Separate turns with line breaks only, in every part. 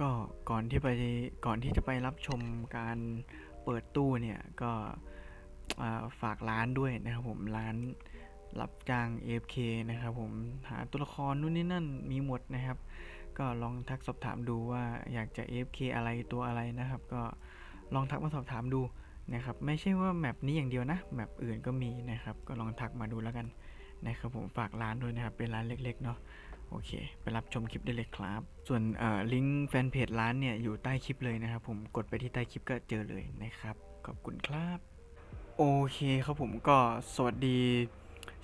ก็ก่อนที่ไปก่อนที่จะไปรับชมการเปิดตู้เนี่ยก็ฝากร้านด้วยนะครับผมร้านรับจ้าง AFK นะครับผมหาตัวละครนู่นนี่นั่นมีหมดนะครับ ก็ลองทักสอบถามดูว่าอยากจะ AFK อะไรตัวอะไรนะครับ ก็ลองทักมาสอบถามดูนะครับ ไม่ใช่ว่าแมปนี้อย่างเดียวนะแมปอื่นก็มีนะครับ ก็ลองทักมาดูแล้วกันนะครับผมฝากร้านด้วยนะครับเป็นร้านเล็ก ๆ เนาะ โอเค ไปรับชมคลิปได้เลยครับ ส่วนลิงก์แฟนเพจร้านเนี่ยอยู่ใต้คลิปเลยนะครับผมกดไปที่ใต้คลิปก็เจอเลยนะครับ ขอบคุณครับโอเคครับผมก็สวัสดี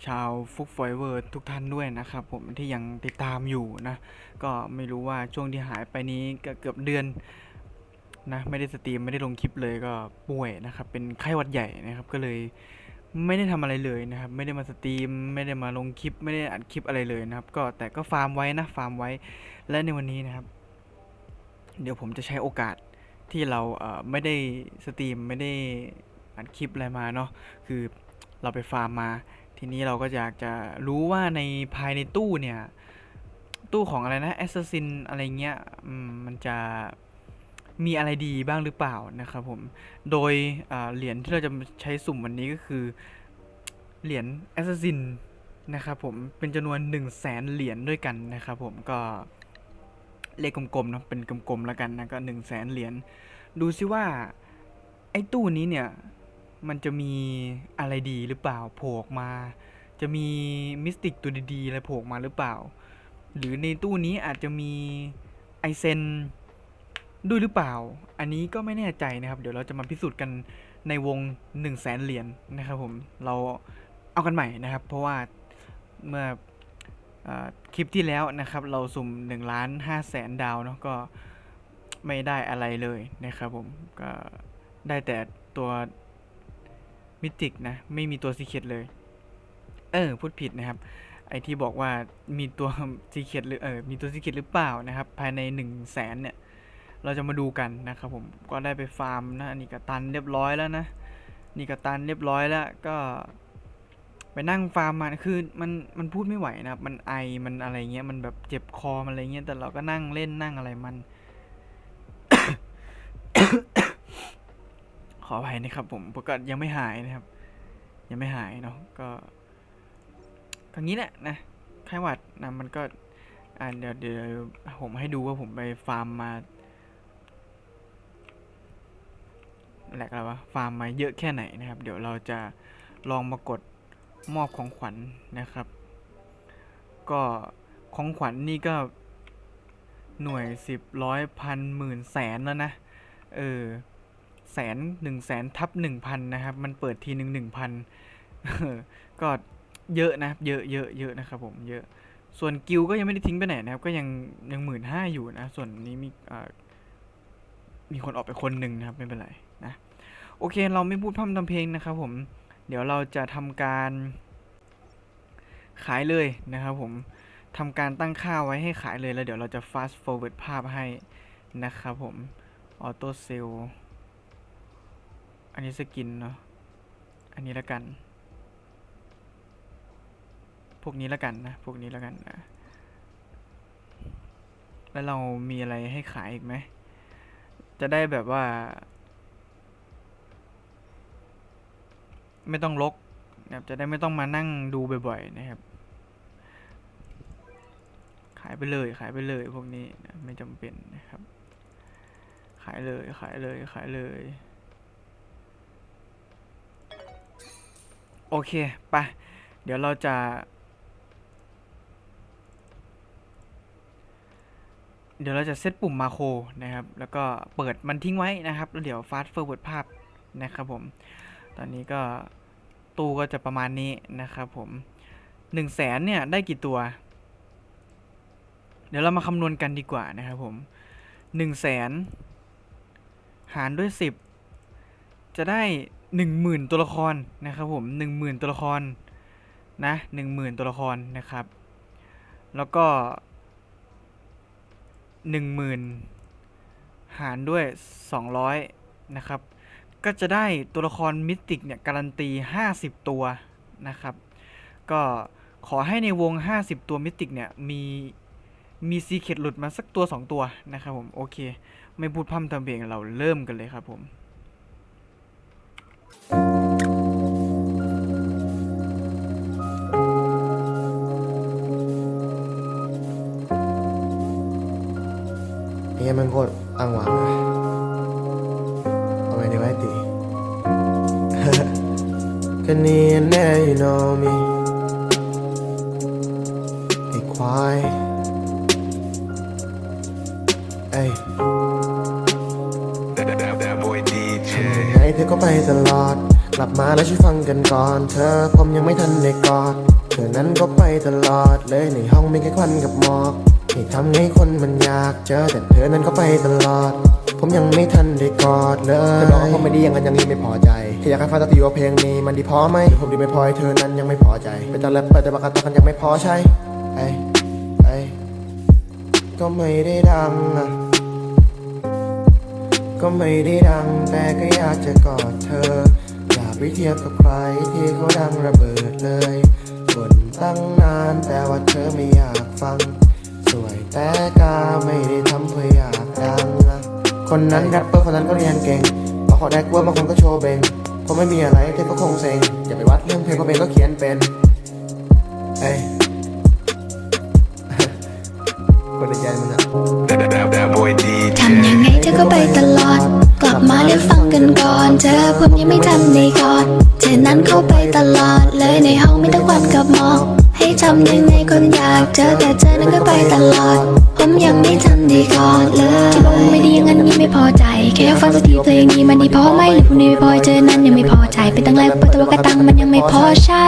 ชาวฟุกฟอยเวอร์ทุกท่านด้วยนะครับผมที่ยังติดตามอยู่นะ ก็ไม่รู้ว่าช่วงที่หายไปนี้ก็เกือบเดือนนะไม่ได้สตรีมไม่ได้ลงคลิปเลยก็ป่วยนะครับ เป็นไข้หวัดใหญ่นะครับก็เลย ไม่ได้ทำอะไรเลยนะครับ ไม่ได้มาสตรีม ไม่ได้มาลงคลิป ไม่ได้อัดคลิปอะไรเลยนะครับ ก็แต่ก็ฟาร์มไว้นะ ฟาร์มไว้ และในวันนี้นะครับ เดี๋ยวผมจะใช้โอกาสที่เราเไม่ได้สตรีม ไม่ได้อัดคลิปอะไรมาเนาะ คือเราไปฟาร์มมา ทีนี้เราก็อยากจะรู้ว่าในภายในตู้เนี่ย ตู้ของอะไรนะแอสซัสซินอะไรเงี้ย มันจะ มีอะไรดีบ้างหรือเปล่านะครับผม โดยเหรียญที่เราจะใช้สุ่มวันนี้ก็คือ เหรียญแอสซินนะครับผม เป็นจำนวน1 0 0 0 0แสนเหรียญด้วยกันนะครับผมก็เลขกลมๆเนาะเป็นกลมๆแล้วกันนะก็1 0 0 0 0แสนเหรียญดูซิว่า ไอ้ตู้นี้เนี่ย มันจะมีอะไรดีหรือเปล่าโผล่ออกมา จะมีมิสติกตัวดีๆอะไรโผล่มาหรือเปล่า หรือในตู้นี้อาจจะมีไอเซน ด้วยหรือเปล่า อันนี้ก็ไม่แน่ใจนะครับ เดี๋ยวเราจะมาพิสูจน์กันในวง 1 0 0 0 0แสนเหรียญนะครับผมเราเอากันใหม่นะครับ เพราะว่าเมื่ออคลิปที่แล้วนะครับ เราสุ่ม1ล้าน5แสนดาวเนาะก็ไม่ได้อะไรเลยนะครับผมก็ได้แต่ตัวมิติกนะ ไม่มีตัวซีเคดเลย เออ พูดผิดนะครับ ไอที่บอกว่ามีตัวซีเคดหรือเออมีตัวซีเคดหรือเปล่านะครับ ภายใน1นึ่งแสนเนี่ย เราจะมาดูกันนะครับผมก็ได้ไปฟาร์มนะอันนี้ก็ตันเรียบร้อยแล้วนะนี่ก็ตันเรียบร้อยแล้วก็ไปนั่งฟาร์มมาคือมันมันพูดไม่ไหวนะครับ มันไอมันอะไรเงี้ยมันแบบเจ็บคอมันอะไรเงี้ยแต่เราก็นั่งเล่นนั่งอะไรมัน ขออภัยนะครับ ผมเพราะก็ยังไม่หายนะครับ ยังไม่หายเนาะก็ทางนี้แหละนะไข้หวัดนะมันก็อ่าเดี๋ยวเดี๋ยวผมให้ดูว่าผมไปฟาร์มมา แหลกอะไรวะฟาร์มมาเยอะแค่ไหนนะครับ เดี๋ยวเราจะลองมากดมอบของขวัญนะครับ ก็ของขวัญนี่ก็หน่วยสิบร้อยพันหมื่นแสนแล้วนะ เออแสนหนึ่งแสนทับหนึ่งพันนะครับ มันเปิดทีหนึ่งหนึ่งพันก็เยอะนะเยอะเยอะเยอะนะครับผมเยอะ ส่วนกิลก็ยังไม่ได้ทิ้งไปไหนนะครับ ก็ยังยังหมื่นห้าอยู่นะ ส่วนนี้มีมีคนออกไปคนหนึ่งนะครับ ไม่เป็นไรนะ โอเคเราไม่พูดพร่ำทำเพลงนะครับผม เดี๋ยวเราจะทำการ ขายเลยนะครับผมทำการตั้งค่าไว้ให้ขายเลยแล้วเดี๋ยวเราจะ fast forward ภาพให้นะครับผม auto sell อันนี้สกินเนาะ อันนี้ละกัน พวกนี้ละกันนะ พวกนี้ละกันนะ แล้วเรามีอะไรให้ขายอีกไหม จะได้แบบว่า ไม่ต้องลกนะครับจะได้ไม่ต้องมานั่งดูบ่อยๆนะครับ ขายไปเลยขายไปเลยพวกนี้ไม่จำเป็นนะครับ ขายเลยขายเลยขายเลยโอเคไปเดี๋ยวเราจะ เดี๋ยวเราจะเซตปุ่มมาโครนะครับ แล้วก็เปิดมันทิ้งไว้นะครับ แล้วเดี๋ยวฟาสต์ f o r w ร์ d ภาพนะครับผม ตอนนี้ก็ตู้ก็จะประมาณนี้นะครับผมหนึ่งแสนเนี่ยได้กี่ตัว เดี๋ยวเรามาคำนวณกันดีกว่านะครับผมหนึ่งแสนหารด้วยสิบจะได้หนึ่งหมื่นตัวละครนะครับผมหนึ่งหมื่นตัวละครนะหนึ่งหมื่นตัวละครนะครับ แล้วก็หนึ่งหมื่นหารด้วยสองร้อยนะครับ ก็จะได้ตัวละครมิติกเนี่ยการันตี 50 ตัวนะครับ ก็ขอให้ในวง 50 ตัวมิติกเนี่ยมีมีซีเคดหลุดมาสักตัวสองตัวนะครับผม โอเค ไม่พูดพร่ำทำเพลงเราเริ่มกันเลยครับผม
เฮียมันโคตร กันก่อนเธอผมยังไม่ทันได้กอดเธอนั้นก็ไปตลอดเลยในห้องมีแค่ควันกับหมอกที่ทำให้คนมันอยากเจอแต่เธอนั้นก็ไปตลอด ผมยังไม่ทันได้กอดเลยเธอบอกว่าผมไม่ดีอย่างนั้นอย่างนี้ไม่พอใจแค่อยากให้ฟังสักทีว่าเพลงนี้มันดีพอไหมหรือผมดีไม่พอให้เธอนั้นยังไม่พอใจเป็นตอนแรปเปิดแต่ประกาศตอนกันยังไม่พอใช่ไอ้ไอ้ก็ไม่ได้ดังอะก็ไม่ได้ดังแต่ก็อยากจะกอดเธออย่า ไปเทียบกับใครที่เขาดังระเบิดเลยบ่นตั้งนานแต่ว่าเธอไม่อยากฟัง สวยแต่กาไม่ได้ทำเพื่ออยากดังนะคนนั้นแรปเปอร์คนนั้นก็เรียนเก่งบางคนได้กลัวบางคนก็โชว์เบงเพราะไม่มีอะไรเธอก็คงเซ็งอย่าไปวัดเรื่องเพลงเพราะเพลงก็เขียนเป็นเอ้ยคนในใจมันอะ
That, that, that boy DJ.
ทำยังไงเธอก็ไปตลอดก ลับมาแล้วฟังกันก่อน เธอผมยังไม่ทันได้กอดเธอนั้นเข้าไปตลอด เลยในห้องไมีแต่ควันกับมอกให้ทำยังไงคนอยากเจอแต่เธอนั้นก็ไปตลอด ผมยังไม่ทันได้กอดเลยที่บอกว่าไม่ดีอย่างนั้นนี่ไม่พอใจ แค่อยากฟังสักทีเพลงนี้มันดีพอไหมหรือพรุ่งนี้ไม่พอเจอนั้นยังไม่พอใจเป็นตั้งแรกเปิดตัวกระตังมันยังไม่พอใช้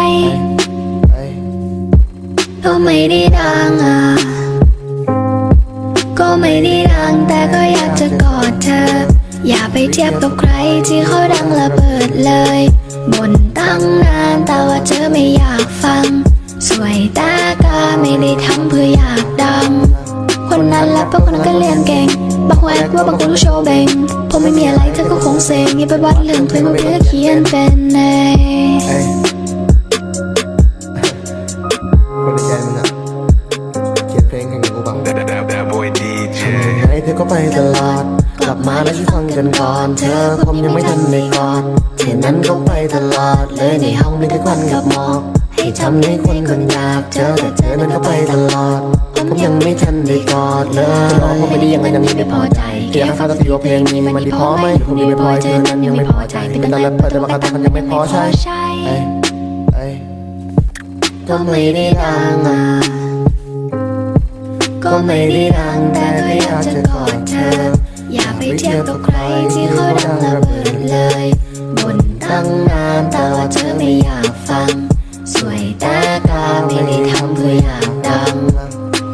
ก็ไม่ได้ดังอะก็ไม่ได้ดังแต่ก็อยากจะกอดเธอ อย่าไปเทียบกับใครที่เขาดังระเบิดเลยบ่นตั้งนานแต่ว่าเธอไม่อยากฟัง สวยแต่ก็ไม่ได้ทำเพื่ออยากดัง คนนั้นและพวกคนนั้นก็เรียนเก่ง บางแวกว่าบางคนก็โชว์เบงผมไม่มีอะไรเธอก็คงเซ็งอย่าไปวัดเรื่องเพลงว่าเพลงก็เขียนเป็นเอง
เอ้ยคนในใจมันอะเขียนเพลงแข่งกับกูบ้าง
That, that, that, that boy
ยัง
DJ.
ไงเธอก็ไปตลอดกลั บมาแล้วช่วยฟังกันก่อน เธอผมยังไม่ทันได้กอดเธอนั้นก็ไปตลอดเลยในห้องมีแต่ควันกับหมอกให้ทำให้คนคนอยากเจอแต่เธอนั้นก็ไปตลอดผมยังไม่ทันได้กอดเลยบอกผมไม่ดียังไงยังนี้ไม่พอใจแค่อยากให้ฟังสักทีว่าเพลงนี้มันดีพอไหมผมดีไม่พอเธอนั้นยังไม่พอใจเป็นตอนแรกเปิดแต่ประกาศตอนกันยังไม่พอใช่เอ้ยเอ้ยก็ไม่ได้ดังอะก็ไม่ได้ดังแต่ก็อยากจะกอดเธอ
อย่าไปเทียบกับใครที่เขาดังระเบิดเลยบ่นตั้งนานแต่ว่าเธอไม่อยากฟัง สวยแต่กาไม่ได้ทำเพื่ออยากดัง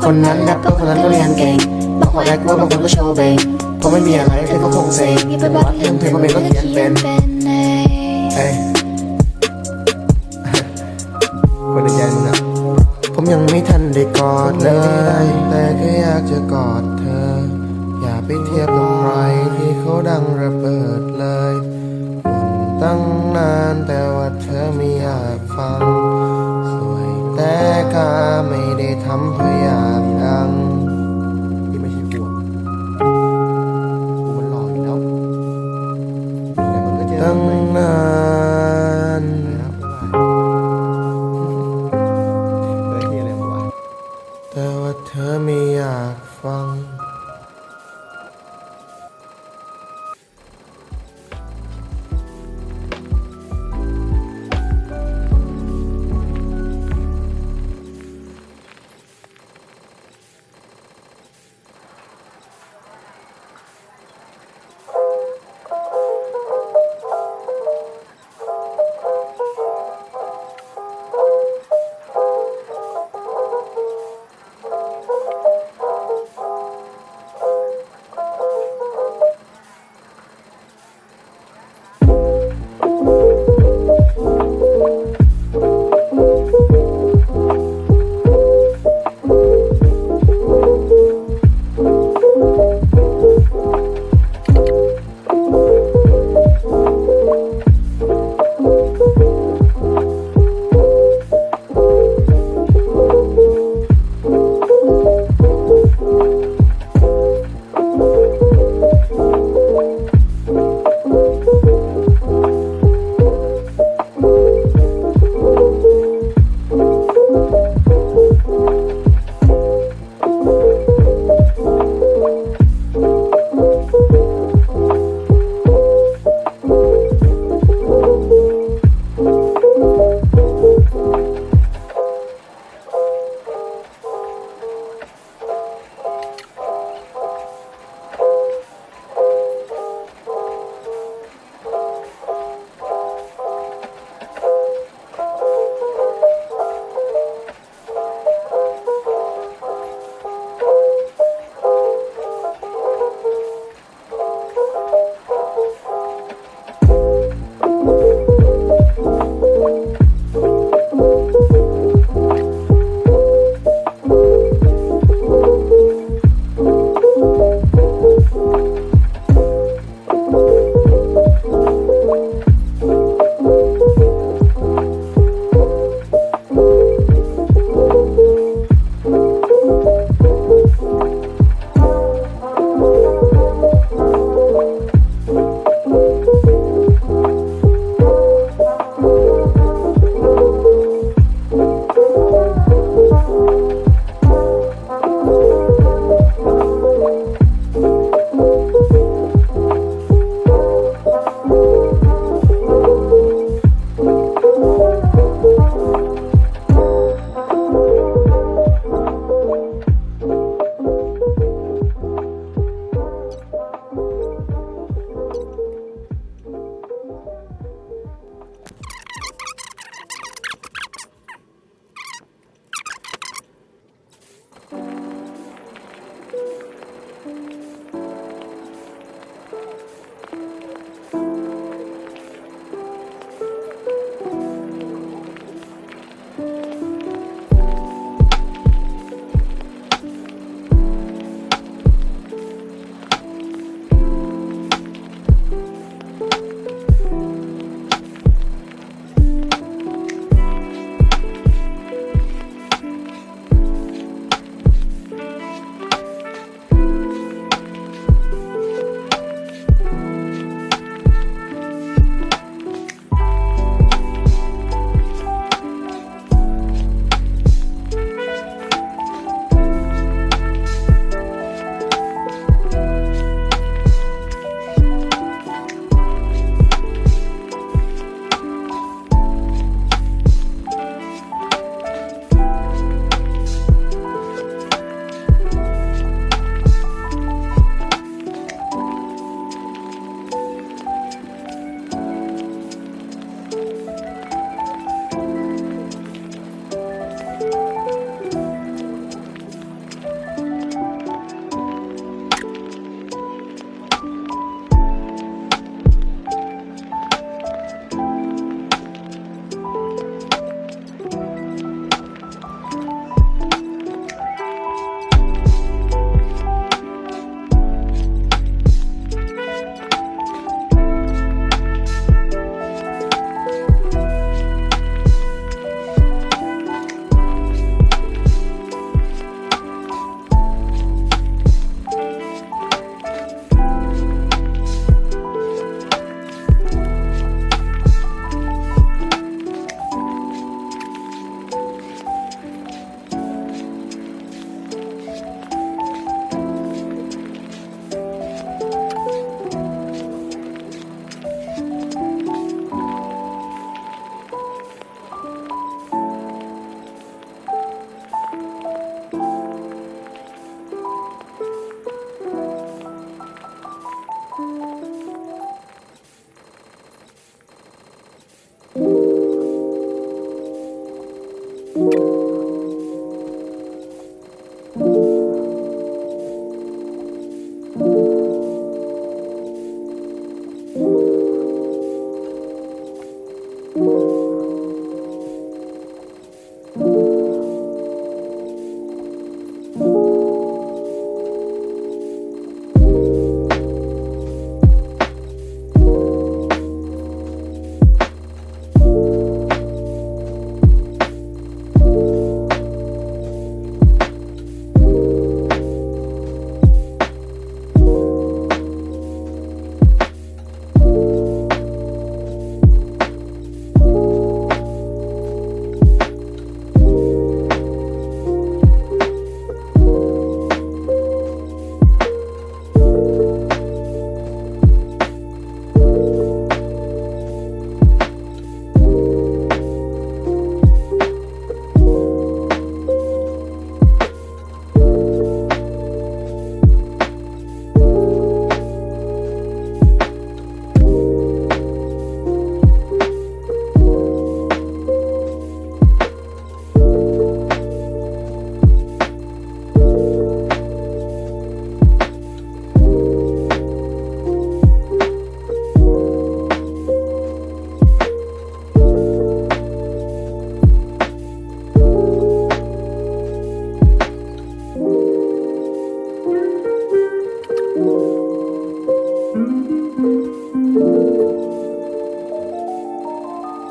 คนนั้นแรปเปอร์คนนั้นก็เรียนเก่งบางคนแอคว่าบางคนก็โชว์เบงเพราะไม่มีอะไรเธอก็คงเซ็ง
อย่าไป
วั
วั
ด
ด
เรื่
เรื่
อ
องง
เพ
เพ
ล
ล
ง
ง
ก็
ก็
เพลง
เขี
ก็
ยน
เขียน
เป็
เป็นน
เอง
เอ้ยคนในใจมันอะผมยังไม่ทันได้กอดเลย แต่ก็อยากจะกอดเธออย่า ไปเทียบกับใครที่เขาดังระเบิดเลยวนตั้งนานแต่ว่าเธอไม่อยากฟัง สวยแต่กาไม่ได้ทำเพื่ออยาก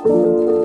Thank you.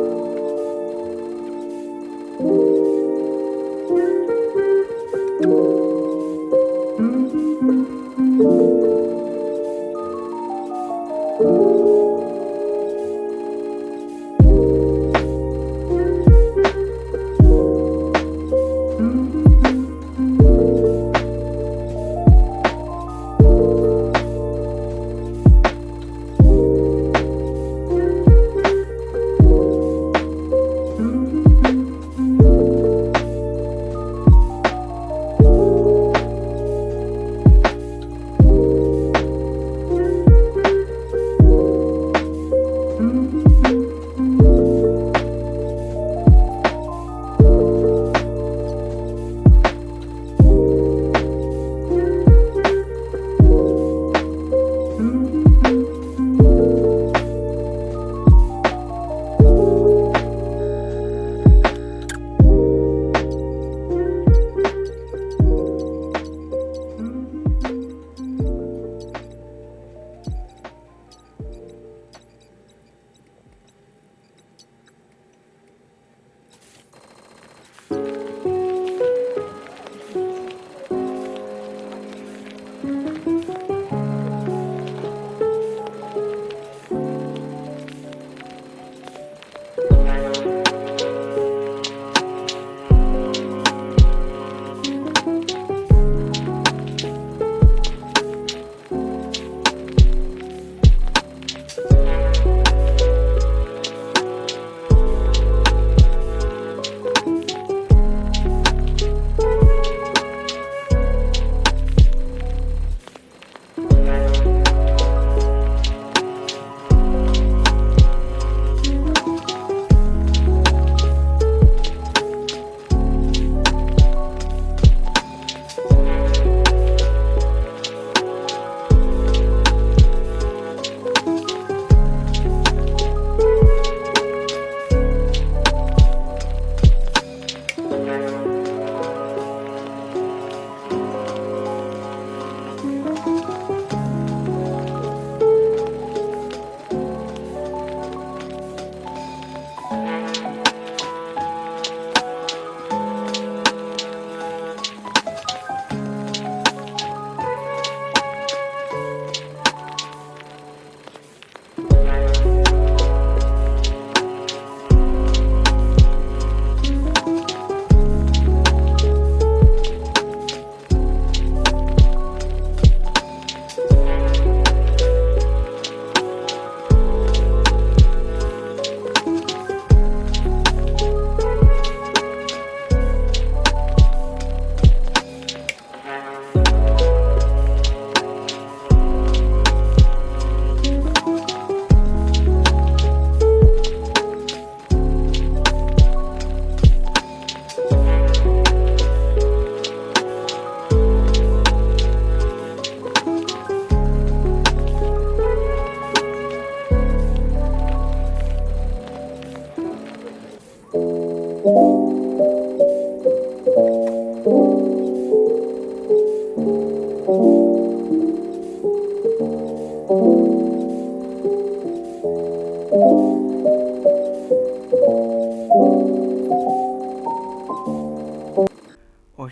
โอเ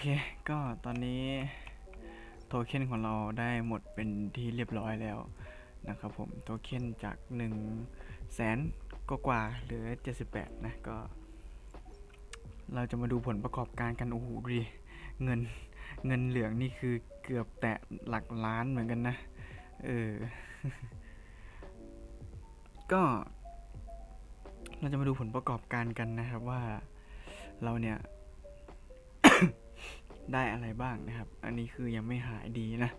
ค ก็ตอนนี้โทเค็นของเราได้หมด
เป็นที่เรียบร้อยแล้วนะครับผม โทเค็นจาก1แสนกว่ากว่าเหลือ 78 นะ ก็ เราจะมาดูผลประกอบการกันโอ้โหดีเงินเงินเหลืองนี่คือเกือบแตะหลักล้านเหมือนกันนะ เออ ก็เราจะมาดูผลประกอบการกันนะครับว่าเราเนี่ย ได้อะไรบ้างนะครับ อันนี้คือยังไม่หายดีนะ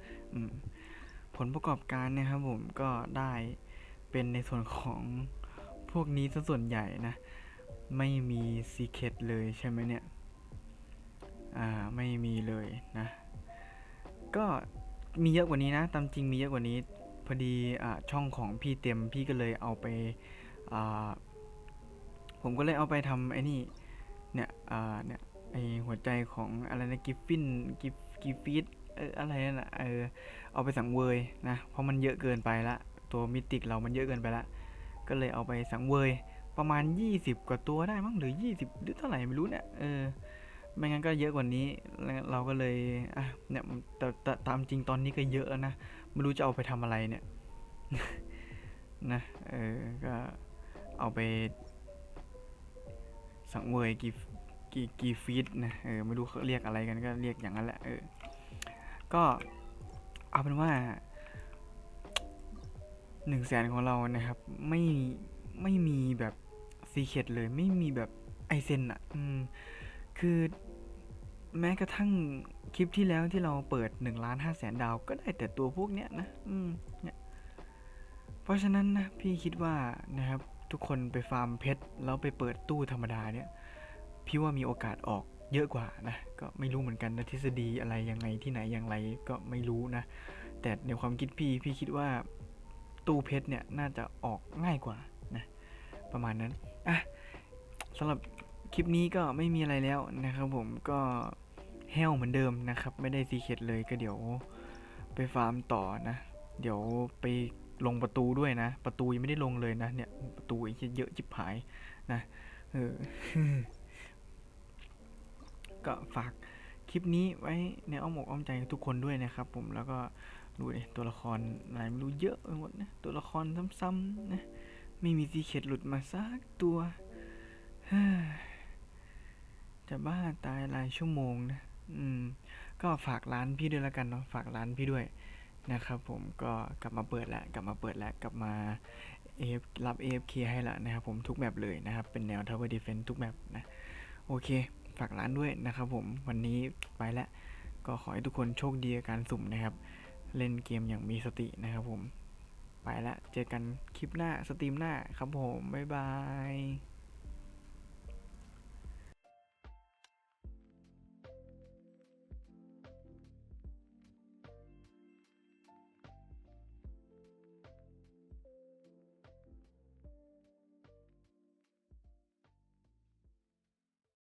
ผลประกอบการเนะครับผมก็ได้เป็นในส่วนของพวกนี้ซะส่วนใหญ่นะ ไม่มีซีเคดเลยใช่ไหมเนี่ย อ่าไม่มีเลยนะ ก็มีเยอะกว่านี้นะ ตามจริงมีเยอะกว่านี้ พอดีอช่องของพี่เต็มพี่ก็เลยเอาไปผมก็เลยเอาไปทำไอ้นี่เนี่ยเนี่ยไอหัวใจของอะไรนะกิฟฟินกิฟกิฟฟิตอะไรนั่นแหละเออเอาไปสังเวยนะเพราะมันเยอะเกินไปละตัวมิติกเรามันเยอะเกินไปละก็เลยเอาไปสังเวยประมาณ 20 กว่าตัวได้มั้งหรือ 20 หรือเท่าไหร่ไม่รู้เนี่ยเออ ไม่งั้นก็เยอะกว่านี้เราก็เลยอะเนี่ยแต่ตามจริงตอนนี้ก็เยอะนะไม่รู้จะเอาไปทำอะไรเนี่ยนะเออก็เอาไป สังเวยกี่กี่กี่ฟีตนะเออไม่รู้เขาเรียกอะไรกันก็เรียกอย่างนั้นแหละเออก็เอาเป็นว่าหนึ่งแสนของเรานะครับไม่ไม่มีแบบซีเคดเลยไม่มีแบบไอเซนอะ อืม คือ แม้กระทั่งคลิปที่แล้วที่เราเปิด1ล้าน5แสนดาว ก็ได้แต่ตัวพวกเนี้ยนะอืมเนี่ยเพราะฉะนั้นนะพี่คิดว่านะครับทุกคนไปฟาร์มเพชรแล้วไปเปิดตู้ธรรมดาเนี่ยพี่ว่ามีโอกาสออกเยอะกว่านะก็ไม่รู้เหมือนกันนะทฤษฎีอะไรยังไงที่ไหนอย่างไรก็ไม่รู้นะ แต่ในความคิดพี่พี่คิดว่าตู้เพชรเนี่ยน่าจะออกง่ายกว่านะประมาณนั้นอะสำหรับคลิปนี้ก็ไม่มีอะไรแล้วนะครับผมก็ แห้วเหมือนเดิมนะครับ ไม่ได้ซีเคดเลยก็เดี๋ยวไปฟาร์มต่อนะ เดี๋ยวไปลงประตูด้วยนะ ประตูยังไม่ได้ลงเลยนะ เนี่ยประตูอ้เหี้ยเยอะจิบหายนะเออก็ฝากคลิปนี้ไว้ในอ้อมอกอ้อมใจทุกคนด้วยนะครับ ผมแล้วก็ดูดิตัวละครอะไรไม่รู้เยอะไปหมดนะตัวละครซ้ำๆนะไม่มีซีเคดหลุดมาสักตัวจะบ้าตายหลายชั่วโมงนะ อืม ก็ฝากร้านพี่ด้วยแล้วกันเนาะฝากร้านพี่ด้วยนะครับผมก็กลับมาเปิดแล้วกลับมาเปิดแล้วกลับมา AF รับ AFK ให้ละนะครับผมทุกแบบเลยนะครับ เป็นแนว Tower Defense ทุกแบบนะ โอเค ฝากร้านด้วยนะครับผมวันนี้ไปแล้วก็ขอให้ทุกคนโชคดีกับการสุ่มนะครับ เล่นเกมอย่างมีสตินะครับผม ไปแล้วเจอกันคลิปหน้าสตรีมหน้าครับผม บ๊ายบาย